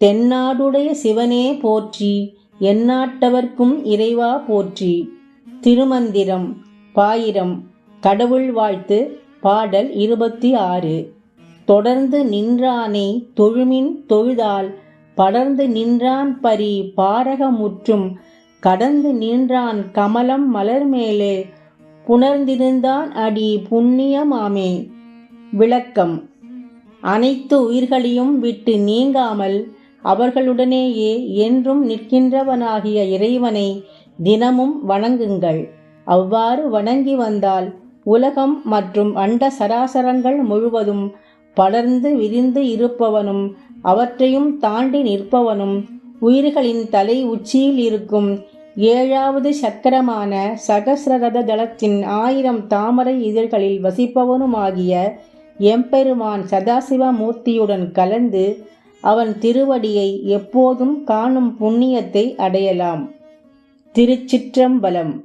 தென்னாடுடைய சிவனே போற்றி எந்நாட்டவர்க்கும் இறைவா போற்றி. திருமந்திரம் பாயிரம் கடவுள் வாழ்த்து பாடல் இருபத்தி ஆறு. தொடர்ந்து நின்றானே தொழுமின் தொழுதால் படர்ந்து நின்றான் பரி பாரக முற்றும் கடந்து நின்றான் கமலம் மலர் மேலே புணர்ந்திருந்தான் அடி புண்ணியமாமே விளக்கம். அனைத்து உயிர்களையும் விட்டு நீங்காமல் அவர்களுடனேயே என்றும் நிற்கின்றவனாகிய இறைவனை தினமும் வணங்குங்கள். அவ்வாறு வணங்கி வந்தால் உலகம் மற்றும் அண்ட சராசரங்கள் முழுவதும் படர்ந்து விரிந்து இருப்பவனும் அவற்றையும் தாண்டி நிற்பவனும் உயிர்களின் தலை உச்சியில் இருக்கும் ஏழாவது சக்கரமான சகசிரரத தளத்தின் ஆயிரம் தாமரை இதழ்களில் வசிப்பவனுமாகிய எம்பெருமான் சதாசிவமூர்த்தியுடன் கலந்து அவன் திருவடியை எப்போதும் காணும் புண்ணியத்தை அடையலாம். திருச்சிற்றம்பலம்.